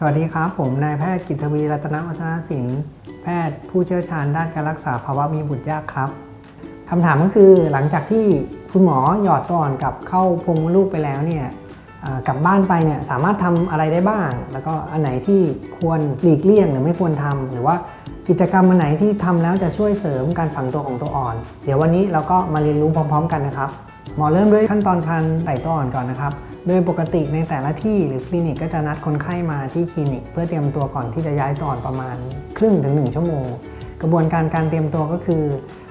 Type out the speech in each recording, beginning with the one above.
สวัสดีครับ ผมนายแพทย์กิตวีรัตนวัฒนศิลป์แพทย์ผู้เชี่ยวชาญด้านการรักษาภาวะมีบุตรยากครับคำถามก็คือหลังจากที่คุณหมอหยอดอ่อนกับเข้าพงมดลูกไปแล้วเนี่ยกลับบ้านไปเนี่ยสามารถทำอะไรได้บ้าง แล้วก็อันไหนที่ควรหลีกเลี่ยงหรือไม่ควรทำหรือว่ากิจกรรมอันไหนที่ทำแล้วจะช่วยเสริมการฝังตัวของตัวอ่อน เดี๋ยววันนี้เราก็มาเรียนรู้พร้อม ๆ กันนะครับ หมอเริ่มด้วยขั้นตอนการไต่ตัวอ่อนก่อนนะครับ โดยปกติในแต่ละที่หรือคลินิกก็จะนัดคนไข้มาที่คลินิก เพื่อเตรียมตัวก่อนที่จะย้ายตัวอ่อนประมาณครึ่งถึง 1 ชั่วโมง กระบวนการการเตรียมตัวก็คือ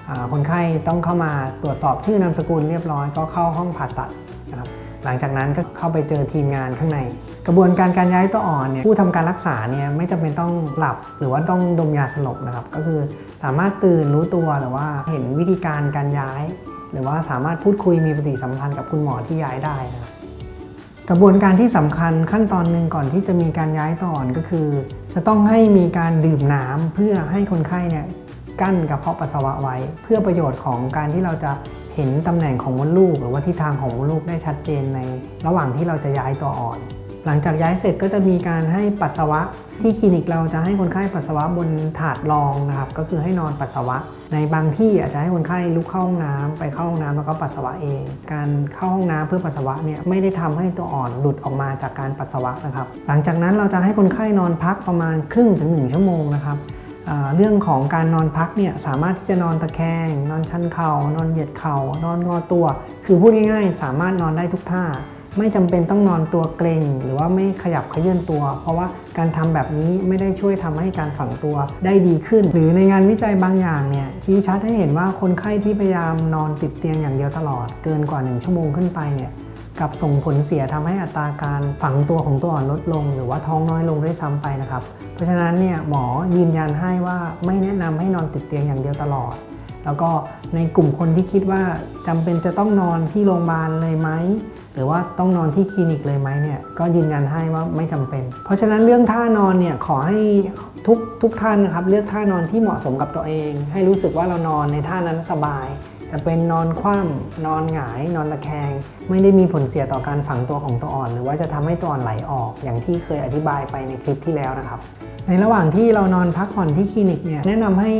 อคนไข้ต้องเข้ามาตรวจสอบชื่อนามสกุลเรียบร้อยก็เข้าห้องผ่าตัดนะครับหลังจากนั้นก็เข้าไปเจอทีมงานข้างใน กระบวนการการย้ายตัวอ่อนเนี่ยผู้ทำการรักษาเนี่ยไม่จำเป็นต้องหลับหรือว่าต้องดมยาสลบนะครับ ก็คือสามารถตื่นรู้ตัวหรือว่าเห็นวิธีการการย้าย หรือว่าสามารถพูดคุยมีปฏิสัมพันธ์กับคุณหมอที่ย้ายได้นะครับกระบวนการที่สำคัญขั้นตอนหนึ่งก่อนที่จะมีการย้ายต่ออ่อนก็คือ จะต้องให้มีการดื่มน้ำเพื่อให้คนไข้เนี่ยกั้นกระเพาะปัสสาวะไว้ เพื่อประโยชน์ของการที่เราจะเห็นตำแหน่งของมดลูก หรือว่าทิศทางของมดลูกได้ชัดเจนในระหว่างที่เราจะย้ายตัวอ่อน หลังจากย้ายเสร็จก็จะมีการให้ปัสสาวะที่คลินิกเราจะให้คนไข้ปัสสาวะบนถาดรองนะครับ ก็คือให้นอนปัสสาวะ ในบางที่อาจจะให้คนไข้ลุกเข้าห้องน้ำไปเข้าห้องน้ำแล้วก็ปัสสาวะเอง การเข้าห้องน้ำเพื่อปัสสาวะเนี่ยไม่ได้ทำให้ตัวอ่อนหลุดออกมาจากการปัสสาวะนะครับ หลังจากนั้นเราจะให้คนไข้นอนพักประมาณครึ่งถึง 1 ชั่วโมงนะครับเรื่องของการนอนพักเนี่ยสามารถที่จะนอนตะแคง นอนชันเข่านอนเหยียดเข่านอนงอตัว คือพูดง่ายๆ สามารถนอนได้ทุกท่า ไม่จำเป็นต้องนอนตัวเกร็งหรือว่าไม่ขยับขยื่นตัว เพราะว่าการทำแบบนี้ไม่ได้ช่วยทำให้การฝังตัวได้ดีขึ้น หรือในงานวิจัยบางอย่างเนี่ยชี้ชัดให้เห็นว่าคนไข้ที่พยายามนอนติดเตียงอย่างเดียวตลอด เกินกว่า 1 ชั่วโมงขึ้นไปเนี่ยกับส่งผลเสียทำให้อัตราการฝังตัวของตัวอ่อนลดลง หรือว่าท้องน้อยลงด้วยซ้ำไปนะครับ เพราะฉะนั้นเนี่ยหมอยืนยันให้ว่าไม่แนะนำให้นอนติดเตียงอย่างเดียวตลอด แล้วก็ในกลุ่มคนที่คิดว่าจำเป็นจะต้องนอนที่โรงพยาบาลเลยไหมหรือว่าต้องนอนที่คลินิกเลยไหมเนี่ยก็ยืนยันให้ว่าไม่จำเป็น เพราะฉะนั้นเรื่องท่านอนเนี่ยขอให้ทุกทุกท่านนะครับเลือกท่านอนที่เหมาะสมกับตัวเอง ให้รู้สึกว่าเรานอนในท่านั้นสบาย จะเป็นนอนคว่ำนอนหงาย นอนตะแคง ไม่ได้มีผลเสียต่อการฝังตัวของตัวอ่อน หรือว่าจะทำให้ตัวอ่อนไหลออกอย่างที่เคยอธิบายไปในคลิปที่แล้วนะครับ ในระหว่างที่เรานอนพักผ่อนที่คลินิกเนี่ยแนะนำให้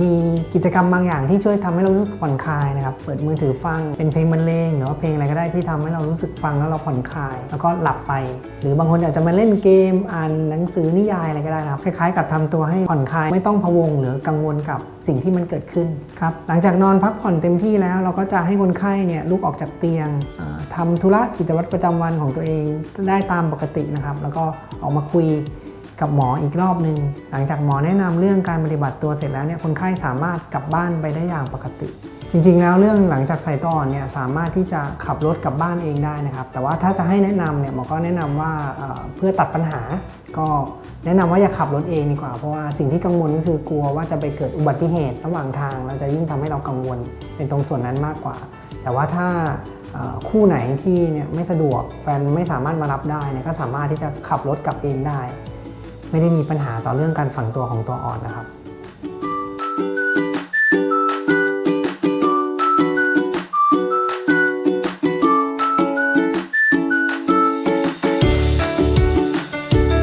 มีกิจกรรมบางอย่างที่ช่วยทำให้เรารู้สึกผ่อนคลายนะครับ เปิดมือถือฟังเป็นเพลงบรรเลงหรือว่าเพลงอะไรก็ได้ที่ทำให้เรารู้สึกฟังแล้วเราผ่อนคลาย แล้วก็หลับไป หรือบางคนอาจจะมาเล่นเกมอ่านหนังสือนิยายอะไรก็ได้นะครับคล้ายๆ กับทำตัวให้ผ่อนคลายไม่ต้องพะวงหรือกังวลกับสิ่งที่มันเกิดขึ้นครับหลังจากนอนพักผ่อนเต็มที่แล้ว เราก็จะให้คนไข้เนี่ยลุกออกจากเตียงอ่าทำธุระกิจวัตรประจำวันของตัวเองได้ตามปกตินะครับ แล้วก็ออกมาคุย กับหมออีกรอบหนึ่งหลังจากหมอแนะนำเรื่องการปฏิบัติตัวเสร็จแล้วเนี่ยคนไข้สามารถกลับบ้านไปได้อย่างปกติ จริงๆแล้วเรื่องหลังจากใส่ตัวอ่อนเนี่ยสามารถที่จะขับรถกลับบ้านเองได้นะครับ แต่ว่าถ้าจะให้แนะนำเนี่ยหมอก็แนะนำว่าเพื่อตัดปัญหา ก็แนะนำว่าอย่าขับรถเองดีกว่าเพราะว่าสิ่งที่กังวลก็คือกลัวว่าจะไปเกิดอุบัติเหตุระหว่างทาง เราจะยิ่งทำให้เรากังวลในตรงส่วนนั้นมากกว่า แต่ว่าถ้าคู่ไหนที่เนี่ยไม่สะดวกแฟนไม่สามารถมารับได้เนี่ยก็สามารถที่จะขับรถกลับเองได้ ไม่ได้มีปัญหาต่อเรื่องการฝังตัวของตัวอ่อนนะครับ